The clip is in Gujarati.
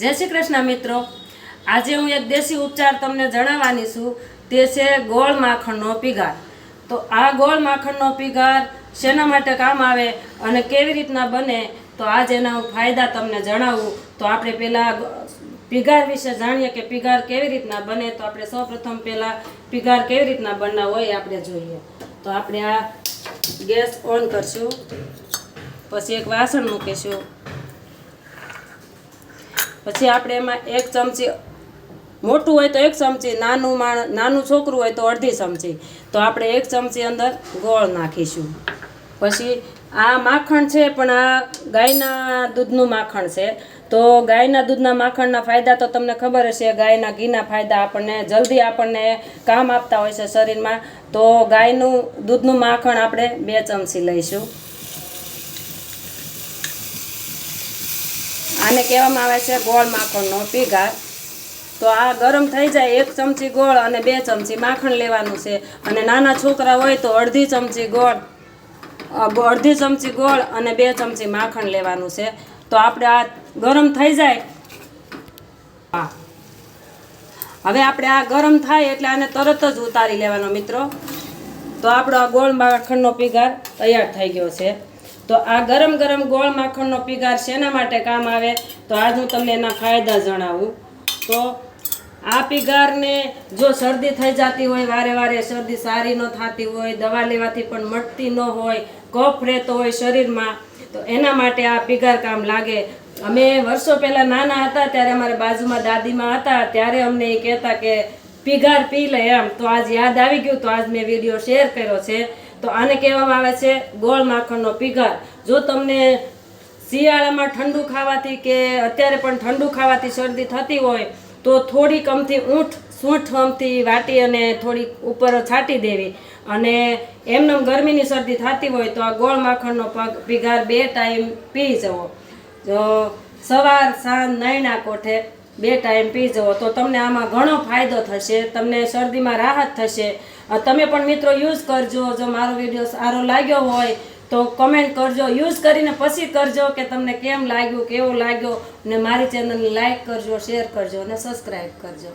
જય શ્રી કૃષ્ણ મિત્રો. આજે હું એક દેશી ઉપચાર તમને જણાવવાની છું. તે છે ગોળ માખણનો પીગાર. તો આ ગોળ માખણનો પીગાર શેના માટે કામ આવે અને કેવી રીતના બને? તો આજ એના ફાયદા તમને જણાવું. તો આપણે પહેલાં પીગાર વિશે જાણીએ કે પીગાર કેવી રીતના બને? તો આપણે સૌપ્રથમ પહેલાં પીગાર કેવી રીતના બનાવવો હોય આપણે જોઈએ. તો આપણે આ ગેસ ઓન કરશું. પછી એક વાસણ મૂકીશું. પછી આપણે એમાં એક ચમચી મોટું હોય તો એક ચમચી, નાનું માણ, નાનું છોકરું હોય તો અડધી ચમચી. તો આપણે એક ચમચી અંદર ગોળ નાખીશું. પછી આ માખણ છે, પણ આ ગાયના દૂધનું માખણ છે. તો ગાયના દૂધના માખણના ફાયદા તો તમને ખબર હશે, ગાયના ઘીના ફાયદા આપણને જલ્દી આપણને કામ આપતા હોય છે શરીરમાં. તો ગાયનું દૂધનું માખણ આપણે બે ચમચી લઈશું. આને કહેવામાં આવે છે ગોળ માખણનો પીઘાર તો આ ગરમ થઈ જાય એક ચમચી ગોળ અને બે ચમચી માખણ લેવાનું છે. અને નાના છોકરા હોય તો અડધી ચમચી ગોળ અડધી ચમચી ગોળ અને બે ચમચી માખણ લેવાનું છે. તો આપણે આ ગરમ થઈ જાય. હવે આપણે આ ગરમ થાય એટલે આને તરત જ ઉતારી લેવાનો મિત્રો. તો આપણો આ ગોળ માખણનો પીગાર તૈયાર થઈ ગયો છે. તો આ ગરમ ગરમ ગોળ માખણનો પીગાર શેના માટે કામ આવે? તો આજ હું તમને એના ફાયદા જણાવું. તો આ પીગારને જો શરદી થઈ જતી હોય, વારે વારે શરદી સારી ન થતી હોય, દવા લેવાથી પણ મટતી ન હોય, કફ રહેતો હોય શરીરમાં, તો એના માટે આ પીગાર કામ લાગે. અમે વર્ષો પહેલાં નાના હતા, ત્યારે અમારે બાજુમાં દાદીમાં હતા, ત્યારે અમને એ કહેતા કે, પીગાર પી લે એમ. તો આજ યાદ આવી ગયું, તો આજ મેં વીડિયો શેર કર્યો છે. તો આને કહેવામાં આવે છે ગોળ માખણનો પીઘાર. જો તમને શિયાળામાં ઠંડુ ખાવાથી કે અત્યારે પણ ઠંડુ ખાવાથી શરદી થતી હોય, તો થોડીક કમથી ઊંઠ સૂંઠ અમથી વાટી અને થોડીક ઉપર છાંટી દેવી. અને એમનેમ ગરમીની શરદી થતી હોય, તો આ ગોળ માખણનો પીગાર બે ટાઈમ પી જવો. જો સવાર સાંજ નૈણા કોઠે બે ટાઈમ પી જવો, તો તમને આમાં ઘણો ફાયદો થશે, તમને શરદીમાં રાહત થશે. તમે પણ મિત્રો યુઝ કરજો, જો મારો વીડિયો સારો લાગ્યો હોય, તો કમેન્ટ કરજો યુઝ કરીને પછી કરજો કે તમને કેમ લાગ્યું, કેવો લાગ્યો, ને મારી ચેનલને લાઈક કરજો શેર કરજો, અને સબસ્ક્રાઈબ કરજો.